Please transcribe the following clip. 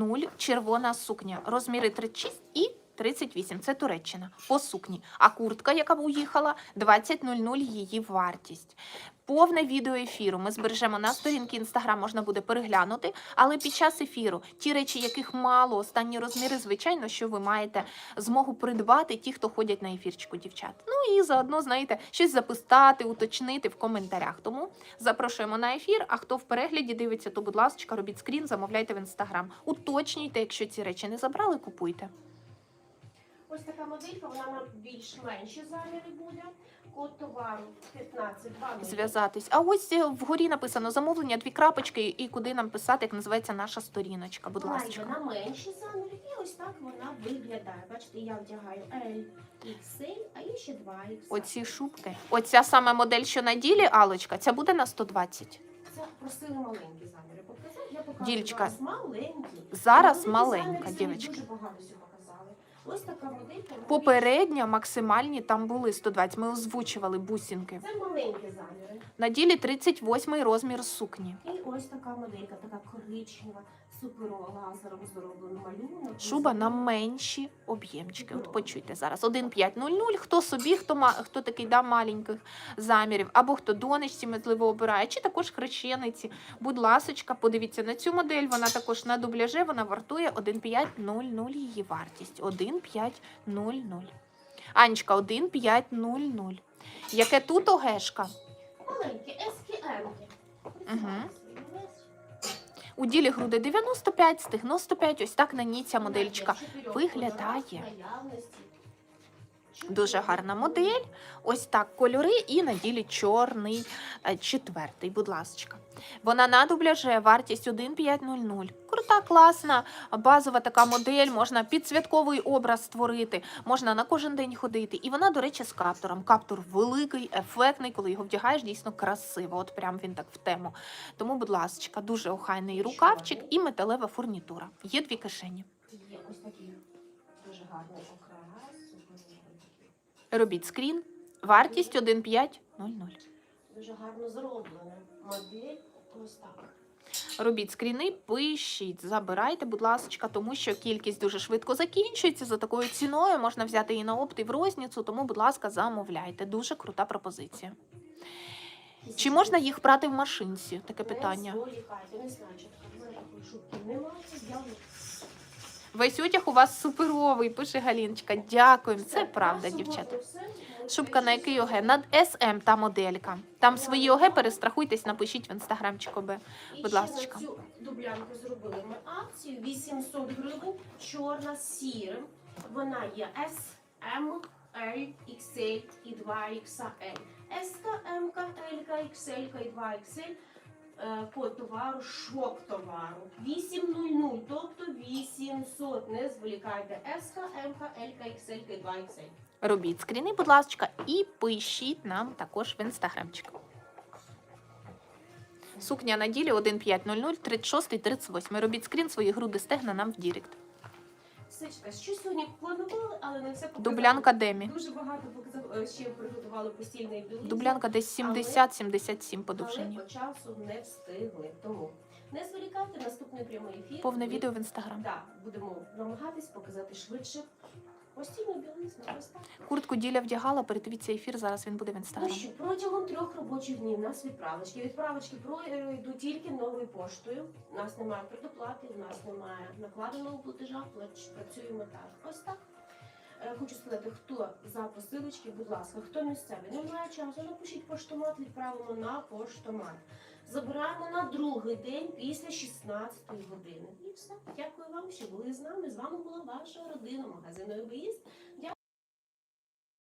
0 червона сукня. Розміри 36 і 38. Це Туреччина по сукні. А куртка, яка уїхала, 20.00 її вартість. Повне відео ефіру ми збережемо на сторінки інстаграм, можна буде переглянути. Але під час ефіру ті речі, яких мало, останні розміри, звичайно, що ви маєте змогу придбати ті, хто ходять на ефірчику, дівчат. Ну і заодно, знаєте, щось записати, уточнити в коментарях. Тому запрошуємо на ефір. А хто в перегляді дивиться, то будь ласка, робіть скрін, замовляйте в інстаграм. Уточнюйте, якщо ці речі не забрали, купуйте. Ось така моделька, вона на більш менші заміри буде. Код товару 15, 2. Зв'язатись. А ось е, вгорі написано замовлення, дві крапочки, і куди нам писати, як називається наша сторіночка. Будь ласка. на менші заміри, і ось так вона виглядає. Бачите, я вдягаю L, XL, а є ще 2 XL. Оці шубки. Оця саме модель, що на ділі, Алочка, ця буде на 120. Це просили маленькі заміри показати. Я показую Ділечка, зараз маленькі. Зараз маленька, дівчатка. Дуже багато показали. Ось така моделька. вона Попередня максимальні там були 120. Ми озвучували бусінки. Це маленькі заміри. На ділі 38 розмір сукні. І ось така моделька, така коричнева, супер лазером зроблений малюнок. Шуба на менші об'ємчики. От почуйте зараз. 1,500. Хто собі, хто ма хто такий да маленьких замірів, або хто донечці можливо обирає, чи також хрещениці. Будь ласочка, подивіться на цю модель. Вона також на дубляже. Вона вартує 1,500 її вартість. 1,500. Анечка, 1,500. Яке тут огешка? Маленькі, SKM. Угу. У ділі груди 95, стегно 105. Ось так на ній ця модельчика виглядає. Дуже гарна модель. Ось так кольори і на ділі чорний е, четвертий, будь ласка. Вона на дубляже, вартість 1,500. Крута, класна, базова така модель. Можна під святковий образ створити, можна на кожен день ходити. І вона, до речі, з каптуром. Каптур великий, ефектний, коли його вдягаєш, дійсно красиво. От прям він так в тему. Тому, будь ласка, дуже охайний рукавчик і металева фурнітура. Є дві кишені. Є ось окрас. Робіть скрін. Вартість 1,500. Дуже гарно зроблена модель. Ось так. Робіть скріни, пишіть, забирайте, будь ласка, тому що кількість дуже швидко закінчується. За такою ціною можна взяти і на опт, і в розніцу, тому, будь ласка, замовляйте. Дуже крута пропозиція. Чи можна їх прати в машинці? Таке питання. Весь одяг у вас суперовий, пише Галіночка. Дякуємо. Це правда, дівчата. Шубка на який ОГ? На СМ та моделька. Там свої ОГ перестрахуйтесь, напишіть в інстаграмчик ОБ. І Будь ще на цю дублянку зробили ми акцію 800 гривень, чорна з сірим. Вона є S, M, L, XL і 2XL. S, M, L, XL і 2XL. Е, Код товару, шок товару. 800, тобто 800. Не зволікайте. S, M, L, XL і 2XL. Робіть скріни, будь ласка, і пишіть нам також в інстаграмчик. Сукня на ділі 1500, 36 38. Робіть скрін свої груди стегна нам в Дірект. Сичка, що сьогодні планували, але не все показали. Дублянка Демі. Дуже багато показав, е, ще приготували постільний білизни. Дублянка десь 70-77 по Але по часу не встигли. Тому не зволікайте наступний прямий ефір. Повне відео в інстаграм. Так, будемо намагатись показати швидше. Постійну білизну. Ось. Куртку діля вдягала, передивіться ефір, зараз він буде в Ну інстаграмі. що, протягом трьох робочих днів у нас відправочки. Відправочки пройдуть тільки новою поштою. У нас немає предоплати, у нас немає накладеного платежа, працюємо так. Ось так. Е, Хочу сказати, хто за посилочки, будь ласка, хто місцевий, не має часу, напишіть поштомат, відправимо на поштомат. Забираємо на другий день після 16 години. І все. Дякую вам, що були з нами. З вами була ваша родина, магазин «Об'їзд».